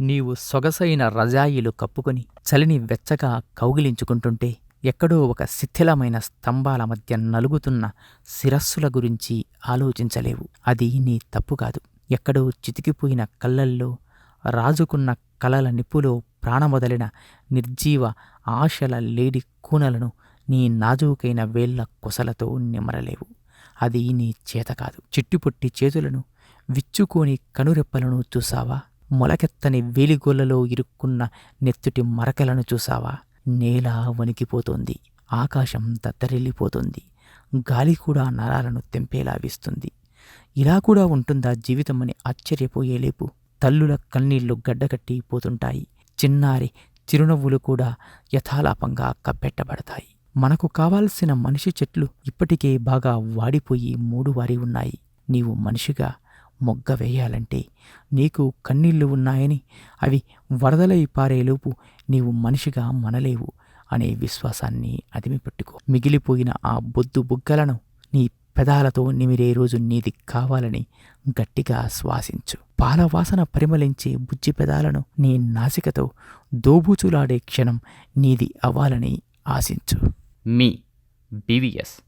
నీవు సొగసైన రజాయిలు కప్పుకొని చలిని వెచ్చగా కౌగిలించుకుంటుంటే ఎక్కడో ఒక శిథిలమైన స్తంభాల మధ్య నలుగుతున్న శిరస్సుల గురించి ఆలోచించలేవు. అది నీ తప్పు కాదు. ఎక్కడో చితికిపోయిన కళ్ళల్లో రాజుకున్న కలల నిప్పులో ప్రాణమొదలిన నిర్జీవ ఆశల లేడి కూనలను నీ నాజూకైన వేళ్ళ కొసలతో నిమరలేవు అది నీ చేత కాదు. చిట్టిపొట్టి చేతులను విచ్చుకోని కనురెప్పలను చూసావా మొలకెత్తని వేలిగోళ్ళలో ఇరుక్కున్న నెత్తుటి మరకలను చూసావా నేల వణికిపోతోంది ఆకాశం దద్దరిల్లిపోతుంది గాలి కూడా నరాలను తెంపేలా వీస్తుంది ఇలా కూడా ఉంటుందా జీవితమని ఆశ్చర్యపోయేలేపు తల్లుల కన్నీళ్ళు గడ్డకట్టి పోతుంటాయి చిన్నారి చిరునవ్వులు కూడా యథాలాపంగా కప్పెట్టబడతాయి. మనకు కావాల్సిన మనిషి చెట్లు ఇప్పటికే బాగా వాడిపోయి మూడువారి ఉన్నాయి. నీవు మనిషిగా మొగ్గ వేయాలంటే నీకు కన్నీళ్ళు ఉన్నాయని అవి వరదలై పారేలోపు నీవు మనిషిగా మనలేవు అనే విశ్వాసాన్ని అదిమిపెట్టుకో మిగిలిపోయిన ఆ బొద్దు బుగ్గలను నీ పెదాలతో నిమిరే రోజు నీది కావాలని గట్టిగా శ్వాసించు. పాలవాసన పరిమళించే బుజ్జి పెదాలను నీ నాసికతో దోబూచులాడే క్షణం నీది అవ్వాలని ఆశించు. మీ బీవీఎస్